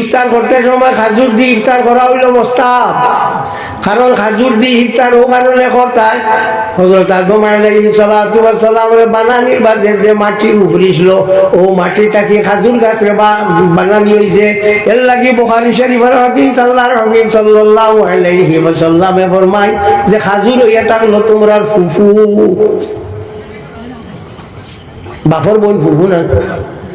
ইফতার করতে সময় খাজুর দিয়ে ইফতার করা হইল মোস্তাব কারণ খাজুর দিয়ে ইফতার ও কারণে বানানির বাদে যে মাটি উফরিছিল, ও মাটিটাকে খাজুর গাছ রে বা বানানি হয়েছে এর লাগি বোখারি শরীফের হাদিস আল্লাহর হাবিব সাল্লাল্লাহু আলাইহি যে খাজুর হইয়া থাকল তোমরা ফুফু। বাফর বোন ফুফু না?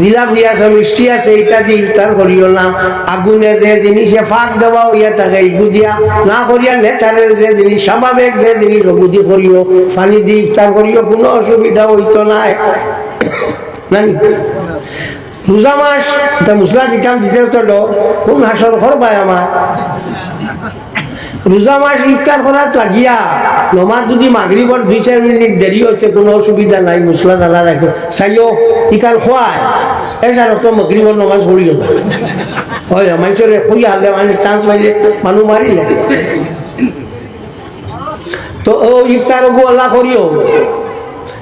জিলাপি মিষ্টি আছে ইফতার করিও না। আগুনে যে ফাঁক দেওয়া থাকে ইগু দিয়া। না করিয়া যে জিনিস স্বাভাবিক যে জিনিস ওগুদি করিও পানি দিয়ে ইফতার করিও কোনো অসুবিধা হইতো না রোজা মাস মুসলা দিতাম, দিতে তো কোন হাসর করবাই আমার রোজা মাস ইফতার করার লাগিয়া নমাজ যদি মাগরিবর দুই চার মিনিট দেরি হচ্ছে, কোনো অসুবিধা নাই, মশলা দালা রাখো। চাইও ইকান খোয়ায় এছাড়া তো মাগরিবর নমাজ পড়িও না হয় মানুষের কই হারলে মানে চান্স পাইলে মানুষ মারিলে তো ও ইফতার গো আল্লাহ করিও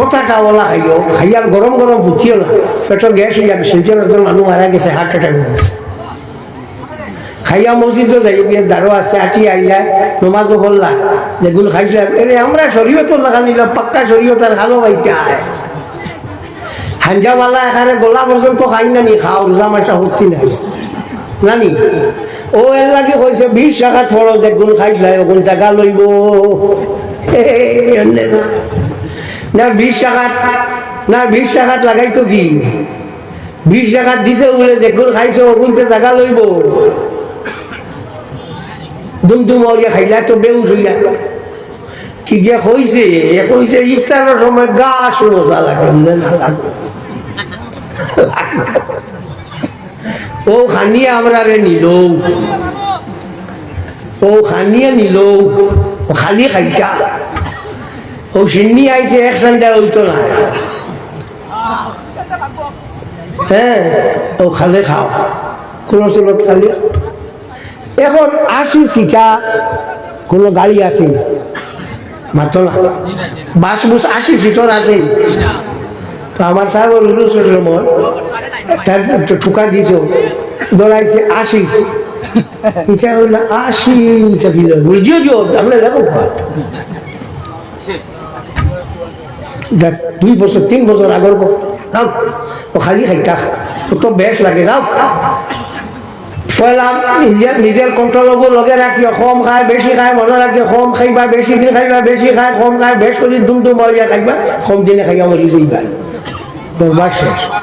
ফোটাটা ওলা খাইও খাইয়ার গরম গরম ফুটিও না পেটর গ্যাস হইয়া শিলচর একজন মানুষ মারা গেছে হার্ট অ্যাটাক হয়েছে খাইয়া মসজিদও যাই গিয়ে দারো আছে আটি আইলা নমাজও করলা যেগুলো খাইছিলাম এরে আমরা শরীয়ত লাগা নিলাম পাক্কা শরীয়ত আর ভালো পাইতে আয় হাঞ্জাওয়ালা এখানে গোলা পর্যন্ত খাই না নি খাও রোজা মাসা হচ্ছি নাই নানি ও এর লাগে কইছে বিশ টাকাত ফড়ো দেখুন খাইছিলাই ওগুন টাকা লইব না না বিশ টাকাত, না বিশ টাকাত লাগাইতো কি? বিশ টাকাত দিছে বলে দেখুন খাইছো ওগুনতে জায়গা লইব। দুম দুম ওরিয়া খাইলা তো বেউস হইয়া কি যে কইছে এ কইছে, ইফতারের সময় গা মজা লাগে এমনে না লাগে ও খানিয়া আমরা রে নিল ও খানিয়া নিল খালি খাইতা। ও সিন্নি আইছে, এক সন্ধ্যা হইতো না হ্যাঁ ও খালে খাও। কোনো চলত খালি। এখন আসি শিখা কোনো গাড়ি আছে? মাত্র না। বাস বুস আশি সিটর আছে তো আমার সাহেব মন তার ঠুকা দিছ দৌড়াইছে আশিস এটা হইল আশি কিলো বুঝিও যো আমরা দেখো দেখ দুই বছর, তিন বছর আগর যাও ও খালি খাইতা। ও তো বেশ লাগে যাও ফলাম নিজের নিজের কন্ট্রোলকো লগে রাখি কম খায় বেশি খায় মনে রাখি কম খাইবা বেশি দিন খাইবা বেশি খায় কম খায় বেশ করে দুম হইয়া খাইবা কম দিনে খাইয়া মরি যাইবা। দরবার শেষ।